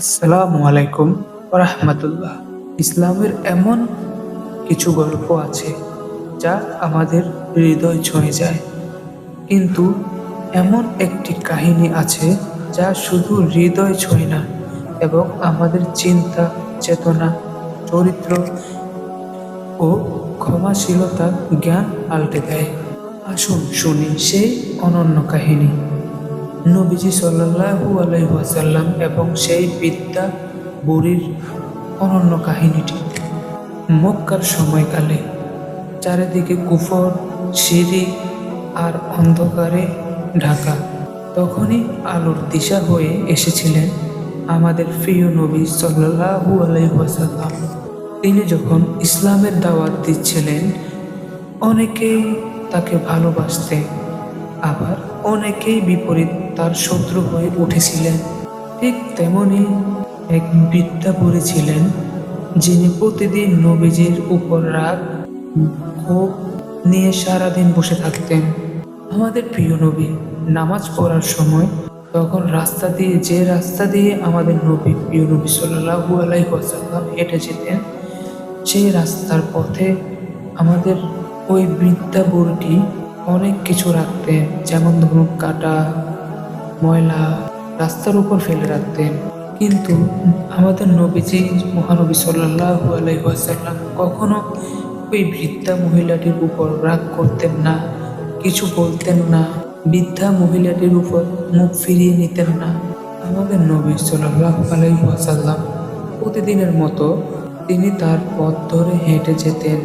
আসসালামু আলাইকুম রহমতুল্লাহ। ইসলামের এমন কিছু গল্প আছে যা আমাদের হৃদয় ছুঁয়ে যায়। কিন্তু এমন একটি কাহিনী আছে যা শুধু হৃদয় ছুঁয়ে না, এবং আমাদের চিন্তা, চেতনা, চরিত্র ও ক্ষমাশীলতা জ্ঞান পাল্টে দেয়। আসুন শুনি সেই অনন্য কাহিনী। নবীজি সাল্লাহু আলাইসাল্লাম এবং সেই বিদ্যা বুড়ির অনন্য কাহিনীটি। মক্কার সময়কালে চারিদিকে কুফর, সিঁড়ি আর অন্ধকারে ঢাকা। তখনই আলোর দিশা হয়ে এসেছিলেন আমাদের প্রিয় নবী সাল্লাহু আলাইসাল্লাম তিনি যখন ইসলামের দাওয়াত দিচ্ছিলেন, অনেকেই তাকে ভালোবাসতেন, আবার অনেকেই বিপরীত তার শত্রু হয়ে উঠেছিলেন। ঠিক তেমনি এক বিদ্যা ছিলেন যিনি প্রতিদিন নবীজির উপর রাগ, ক্ষোভ নিয়ে সারাদিন বসে থাকতেন। আমাদের প্রিয় নবী, নামাজ পড়ার সময় তখন রাস্তা দিয়ে, যে রাস্তা দিয়ে আমাদের নবী, প্রিয় নবী সাল্লাহু আলাইসাল্লাম হেঁটে যেতেন, সেই রাস্তার পথে আমাদের ওই বৃদ্ধা বুড়িটি অনেক কিছু রাখতেন, যেমন ধরুন কাটা ময়লা রাস্তার উপর ফেলে রাখতেন। কিন্তু আমাদের নবীজি মহানবী সাল্লাহ আলাইসাল্লাম কখনো ওই বৃদ্ধা মহিলাটির উপর রাগ করতেন না, কিছু বলতেন না, বৃদ্ধা মহিলাটির উপর মুখ ফিরিয়ে নিতেন না। আমাদের নবী সাল্লাহ আলাইসাল্লাম প্রতিদিনের মতো তিনি তার পথ ধরে হেঁটে যেতেন,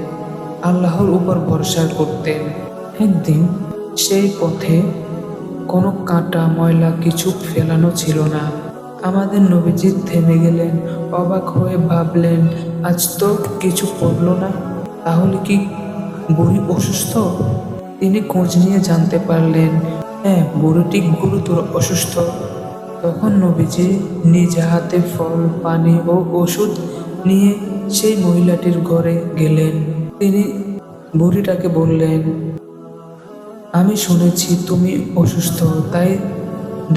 আল্লাহর উপর ভরসা করতেন। একদিন সেই পথে কোনো কাঁটা ময়লা কিছু ফেলানো ছিল না। আমাদের নবীজি থেমে গেলেন, অবাক হয়ে ভাবলেন, আজ তো কিছু পড়ল না, তাহলে কি বুড়ি অসুস্থ? তিনি খোঁজ নিয়ে জানতে পারলেন হ্যাঁ বুড়িটি গুরুতর অসুস্থ। তখন নবীজি নিজ হাতে ফল, পানি ও ওষুধ নিয়ে সেই মহিলাটির ঘরে গেলেন। তিনি বুড়িটাকে বললেন আমি শুনেছি তুমি অসুস্থ, তাই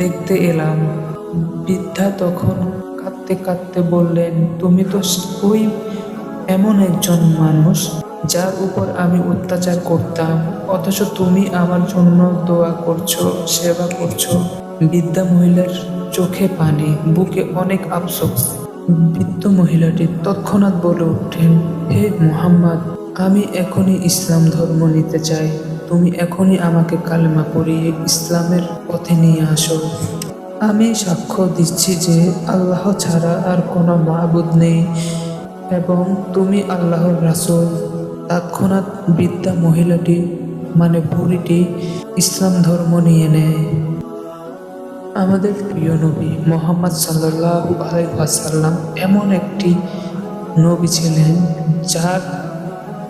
দেখতে এলাম। বৃদ্ধা তখন কাঁদতে কাঁদতে বললেন, তুমি তো ওই এমন একজন মানুষ যার উপর আমি অত্যাচার করতাম, অথচ তুমি আমার জন্য দোয়া করছ, সেবা করছ। বৃদ্ধা মহিলার চোখে পানি, বুকে অনেক আফসোস। বৃদ্ধ মহিলাটি তৎক্ষণাৎ বলে ওঠেন হে মোহাম্মদ, আমি এখনই ইসলাম ধর্ম নিতে চাই। তুমি এখনই আমাকে কালেমা পড়িয়ে ইসলামের পথে নিয়ে আসো। আমি সাক্ষ্য দিচ্ছি যে আল্লাহ ছাড়া আর কোনো মাহবুদ নেই এবং তুমি আল্লাহর রাসুল। তৎক্ষণাৎ বৃদ্ধা মহিলাটি মানে বুড়িটি, ইসলাম ধর্ম নিয়ে নেয়। আমাদের প্রিয় নবী মোহাম্মদ সাল্লাহ আলাইসাল্লাম এমন একটি নবী ছিলেন যার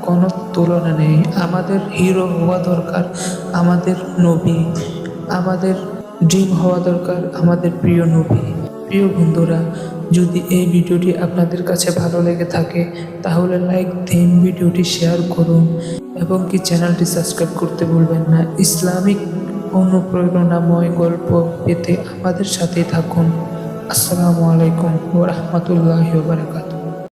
কোনো তুলনা নেই। আমাদের হিরো হওয়া দরকার আমাদের নবী, আমাদের ড্রিম হওয়া দরকার আমাদের প্রিয় নবী। প্রিয় বন্ধুরা, যদি এই ভিডিওটি আপনাদের কাছে ভালো লেগে থাকে, তাহলে লাইক দিন ভিডিওটি শেয়ার করুন এবং কি চ্যানেলটি সাবস্ক্রাইব করতে ভুলবেন না। ইসলামিক অনুপ্রেরণাময় গল্প পেতে আমাদের সাথেই থাকুন। আসসালামু আলাইকুম ওরহমতুল্লাহ বারকাত